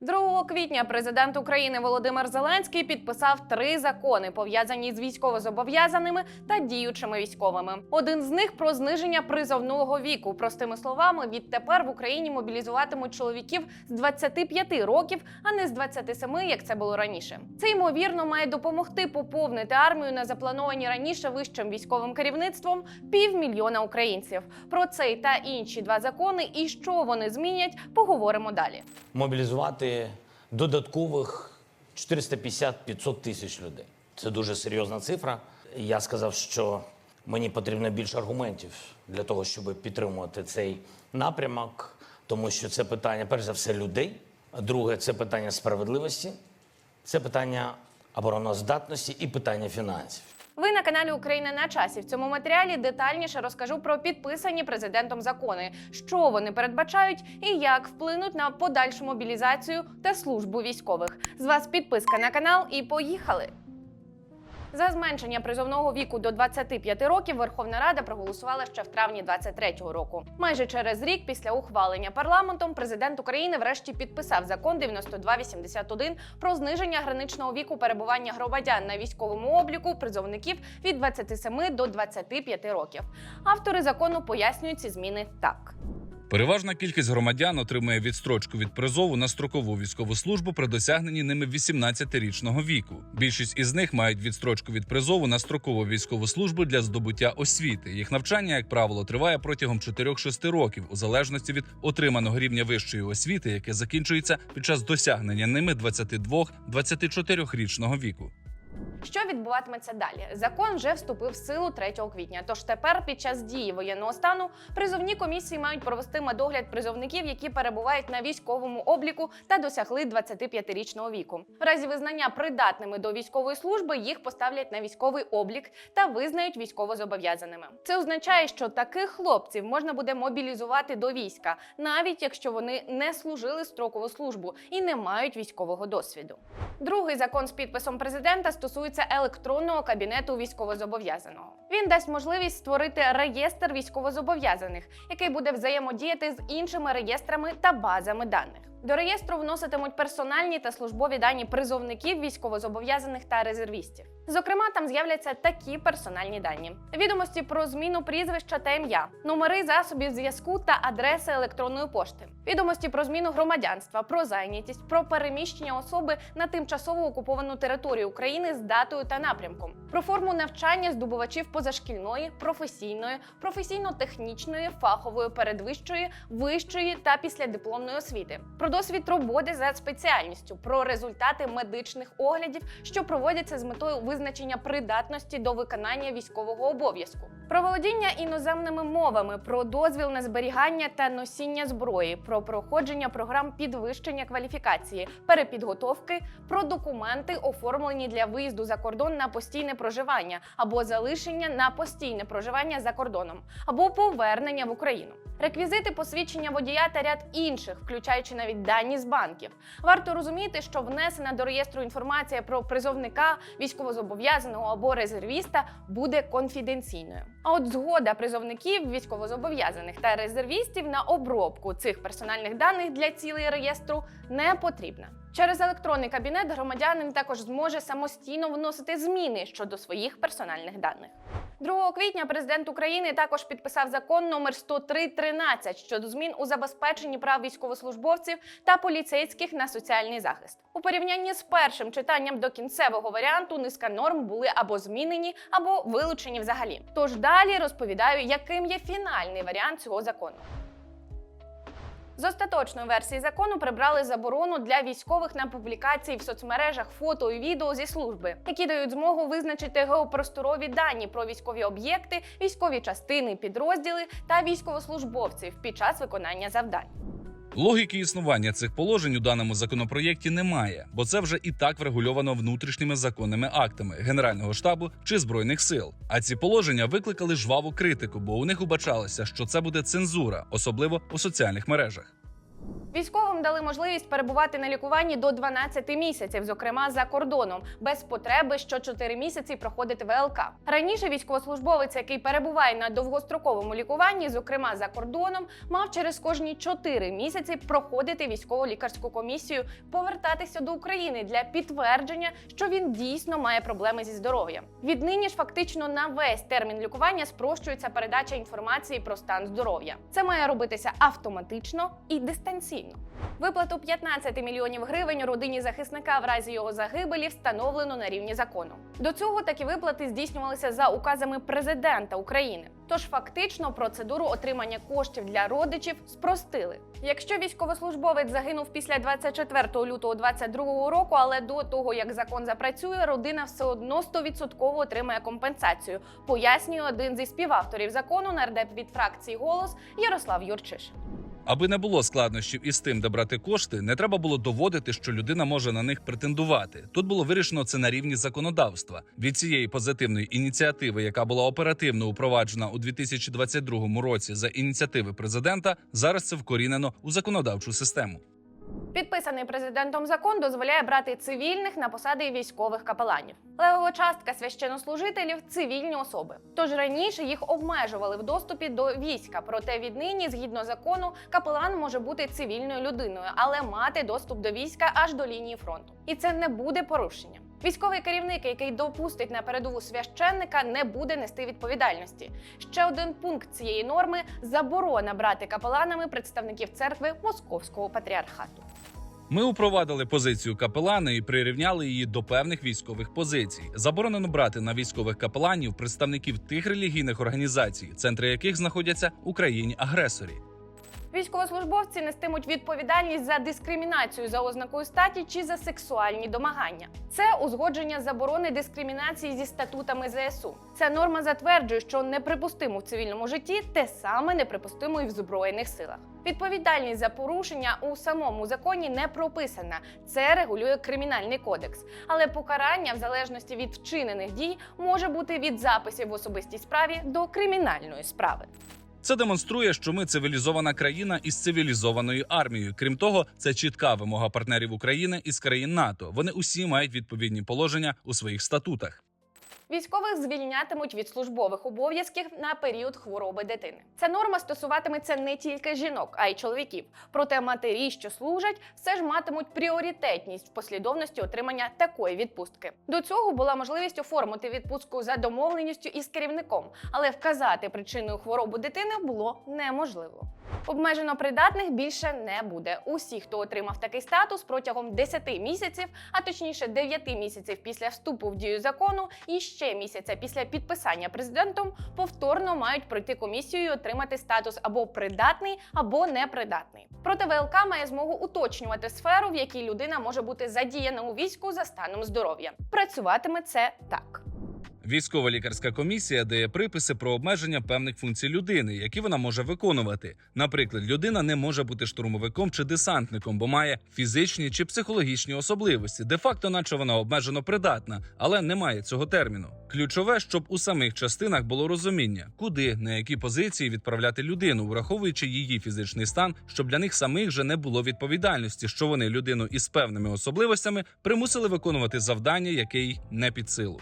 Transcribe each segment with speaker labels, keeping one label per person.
Speaker 1: 2 квітня президент України Володимир Зеленський підписав три закони, пов'язані з військовозобов'язаними та діючими військовими. Один з них про зниження призовного віку. Простими словами, відтепер в Україні мобілізуватимуть чоловіків з 25 років, а не з 27, як це було раніше. Це ймовірно має допомогти поповнити армію на заплановані раніше вищим військовим керівництвом півмільйона українців. Про цей та інші два закони і що вони змінять, поговоримо далі.
Speaker 2: мобілізувати додаткових 450-500 тисяч людей. Це дуже серйозна цифра. Я сказав, що мені потрібно більше аргументів для того, щоб підтримувати цей напрямок, тому що це питання, перш за все, людей. Друге, це питання справедливості, це питання обороноздатності і питання фінансів.
Speaker 1: Ви на каналі Україна на часі. В цьому матеріалі детальніше розкажу про підписані президентом закони, що вони передбачають і як вплинуть на подальшу мобілізацію та службу військових. З вас підписка на канал і поїхали. За зменшення призовного віку до 25 років Верховна Рада проголосувала ще в травні 23-го року. Майже через рік після ухвалення парламентом президент України врешті підписав закон 9281 про зниження граничного віку перебування громадян на військовому обліку призовників від 27 до 25 років. Автори закону пояснюють ці зміни так.
Speaker 3: Переважна кількість громадян отримує відстрочку від призову на строкову військову службу при досягненні ними 18-річного віку. Більшість із них мають відстрочку від призову на строкову військову службу для здобуття освіти. Їх навчання, як правило, триває протягом 4-6 років, у залежності від отриманого рівня вищої освіти, яке закінчується під час досягнення ними 22-24-річного віку.
Speaker 1: Що відбуватиметься далі? Закон вже вступив в силу 3 квітня. Тож тепер, під час дії воєнного стану, призовні комісії мають провести медогляд призовників, які перебувають на військовому обліку та досягли 25-річного віку. В разі визнання придатними до військової служби їх поставлять на військовий облік та визнають військовозобов'язаними. Це означає, що таких хлопців можна буде мобілізувати до війська, навіть якщо вони не служили строкову службу і не мають військового досвіду. Другий закон з підписом президента стосується електронного кабінету військовозобов'язаного. Він дасть можливість створити реєстр військовозобов'язаних, який буде взаємодіяти з іншими реєстрами та базами даних. До реєстру вноситимуть персональні та службові дані призовників, військовозобов'язаних та резервістів. Зокрема, там з'являться такі персональні дані: відомості про зміну прізвища та ім'я, номери засобів зв'язку та адреси електронної пошти, відомості про зміну громадянства, про зайнятість, про переміщення особи на тимчасово окуповану територію України з датою та напрямком, про форму навчання здобувачів позашкільної, професійної, професійно-технічної, фахової, передвищої, вищої та післядипломної освіти, про досвід роботи за спеціальністю, про результати медичних оглядів, що проводяться з метою визначення придатності до виконання військового обов'язку, про володіння іноземними мовами, про дозвіл на зберігання та носіння зброї, про проходження програм підвищення кваліфікації, перепідготовки, про документи, оформлені для виїзду за кордон на постійне проживання або залишення на постійне проживання за кордоном, або повернення в Україну. Реквізити посвідчення водія та ряд інших, включаючи навіть дані з банків. Варто розуміти, що внесена до реєстру інформація про призовника, військовозобов'язаного або резервіста буде конфіденційною. А от згода призовників, військовозобов'язаних та резервістів на обробку цих персональних даних для цілей реєстру не потрібна. Через електронний кабінет громадянин також зможе самостійно вносити зміни щодо своїх персональних даних. 2 квітня президент України також підписав закон номер 103.13 щодо змін у забезпеченні прав військовослужбовців та поліцейських на соціальний захист. У порівнянні з першим читанням до кінцевого варіанту низка норм були або змінені, або вилучені взагалі. Тож далі розповідаю, яким є фінальний варіант цього закону. З остаточної версії закону прибрали заборону для військових на публікації в соцмережах фото і відео зі служби, які дають змогу визначити геопросторові дані про військові об'єкти, військові частини, підрозділи та військовослужбовців під час виконання завдань.
Speaker 3: Логіки існування цих положень у даному законопроєкті немає, бо це вже і так врегульовано внутрішніми законними актами Генерального штабу чи збройних сил. А ці положення викликали жваву критику, бо у них убачалося, що це буде цензура, особливо у соціальних мережах.
Speaker 1: Військовим дали можливість перебувати на лікуванні до 12 місяців, зокрема за кордоном, без потреби що 4 місяці проходити ВЛК. Раніше військовослужбовець, який перебуває на довгостроковому лікуванні, зокрема за кордоном, мав через кожні 4 місяці проходити військово-лікарську комісію, повертатися до України для підтвердження, що він дійсно має проблеми зі здоров'ям. Віднині ж фактично на весь термін лікування спрощується передача інформації про стан здоров'я. Це має робитися автоматично і дистанційно. Виплату 15 мільйонів гривень родині захисника в разі його загибелі встановлено на рівні закону. До цього такі виплати здійснювалися за указами президента України. Тож фактично процедуру отримання коштів для родичів спростили. Якщо військовослужбовець загинув після 24 лютого 2022 року, але до того як закон запрацює, родина все одно 100% отримає компенсацію. Пояснює один зі співавторів закону нардеп від фракції голос Ярослав Юрчишин.
Speaker 3: Аби не було складнощів із тим, де брати кошти, не треба було доводити, що людина може на них претендувати. Тут було вирішено це на рівні законодавства. Від цієї позитивної ініціативи, яка була оперативно упроваджена у 2022 році за ініціативи президента, зараз це вкорінено у законодавчу систему.
Speaker 1: Підписаний президентом закон дозволяє брати цивільних на посади військових капеланів. Левова частка священнослужителів цивільні особи. Тож раніше їх обмежували в доступі до війська. Проте віднині, згідно закону, капелан може бути цивільною людиною, але мати доступ до війська аж до лінії фронту. І це не буде порушенням. Військовий керівник, який допустить на передову священника, не буде нести відповідальності. Ще один пункт цієї норми заборона брати капеланами представників церкви Московського патріархату.
Speaker 3: Ми упровадили позицію капелана і прирівняли її до певних військових позицій. Заборонено брати на військових капеланів представників тих релігійних організацій, центри яких знаходяться у країні-агресорі.
Speaker 1: Військовослужбовці нестимуть відповідальність за дискримінацію за ознакою статі чи за сексуальні домагання. Це узгодження заборони дискримінації зі статутами ЗСУ. Ця норма затверджує, що неприпустимо в цивільному житті те саме неприпустимо і в збройних силах. Відповідальність за порушення у самому законі не прописана. Це регулює кримінальний кодекс. Але покарання, в залежності від вчинених дій, може бути від записів в особистій справі до кримінальної справи.
Speaker 3: Це демонструє, що ми цивілізована країна із цивілізованою армією. Крім того, це чітка вимога партнерів України із країн НАТО. Вони усі мають відповідні положення у своїх статутах.
Speaker 1: Військових звільнятимуть від службових обов'язків на період хвороби дитини. Ця норма стосуватиметься не тільки жінок, а й чоловіків. Проте матері, що служать, все ж матимуть пріоритетність в послідовності отримання такої відпустки. До цього була можливість оформити відпустку за домовленістю із керівником, але вказати причиною хворобу дитини було неможливо. Обмежено придатних більше не буде. Усі, хто отримав такий статус протягом 10 місяців, а точніше 9 місяців після вступу в дію закону і ще місяця після підписання президентом, повторно мають пройти комісію і отримати статус або придатний, або непридатний. Проте ВЛК має змогу уточнювати сферу, в якій людина може бути задіяна у війську за станом здоров'я. Працюватиме це так.
Speaker 3: Військова лікарська комісія дає приписи про обмеження певних функцій людини, які вона може виконувати. Наприклад, людина не може бути штурмовиком чи десантником, бо має фізичні чи психологічні особливості, де факто, наче вона обмежено придатна, але не має цього терміну. Ключове, щоб у самих частинах було розуміння, куди на які позиції відправляти людину, враховуючи її фізичний стан, щоб для них самих же не було відповідальності, що вони людину із певними особливостями примусили виконувати завдання, яке їй не під силу.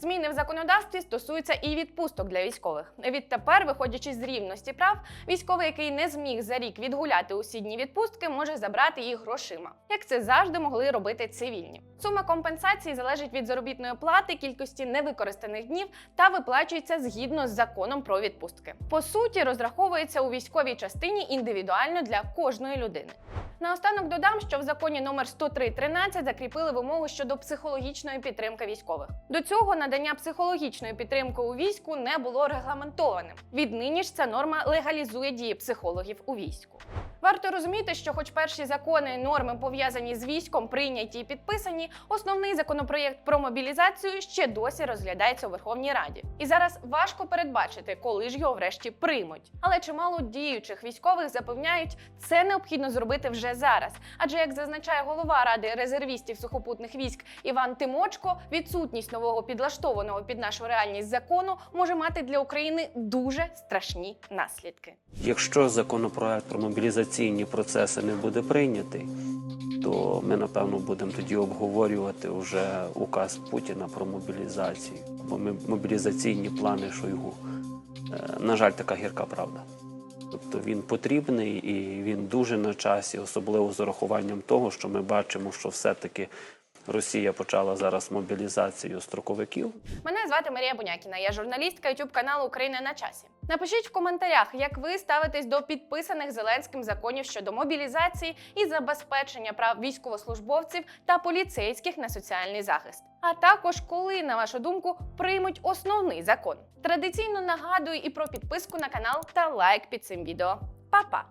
Speaker 1: Зміни в законодавстві стосуються і відпусток для військових. Відтепер, виходячи з рівності прав, військовий, який не зміг за рік відгуляти усі дні відпустки, може забрати їх грошима, як це завжди могли робити цивільні. Сума компенсації залежить від заробітної плати, кількості невикористаних днів та виплачується згідно з законом про відпустки. По суті, розраховується у військовій частині індивідуально для кожної людини. Наостанок додам, що в законі номер 103.13 закріпили вимогу щодо психологічної підтримки військових. До цього надання психологічної підтримки у війську не було регламентованим. Віднині ж ця норма легалізує дії психологів у війську. Варто розуміти, що, хоч перші закони і норми пов'язані з військом, прийняті і підписані, основний законопроєкт про мобілізацію ще досі розглядається у Верховній Раді. І зараз важко передбачити, коли ж його врешті приймуть. Але чимало діючих військових запевняють, це необхідно зробити вже зараз. Адже, як зазначає голова ради резервістів сухопутних військ Іван Тимочко, відсутність нового підлаштованого під нашу реальність закону може мати для України дуже страшні наслідки.
Speaker 4: Якщо законопроект про мобілізацію мобілізаційні процеси не буде прийнятий, то ми напевно будемо тоді обговорювати вже указ Путіна про мобілізацію. Бо мобілізаційні плани Шойгу. Е, На жаль, така гірка правда. Тобто він потрібний і він дуже на часі, особливо з урахуванням того, що ми бачимо, що все-таки Росія почала зараз мобілізацію строковиків.
Speaker 1: Мене звати Марія Бунякіна. Я журналістка youtube каналу Україна на часі. Напишіть в коментарях, як ви ставитесь до підписаних Зеленським законів щодо мобілізації і забезпечення прав військовослужбовців та поліцейських на соціальний захист. А також коли, на вашу думку, приймуть основний закон. Традиційно нагадую і про підписку на канал та лайк під цим відео. Па-па!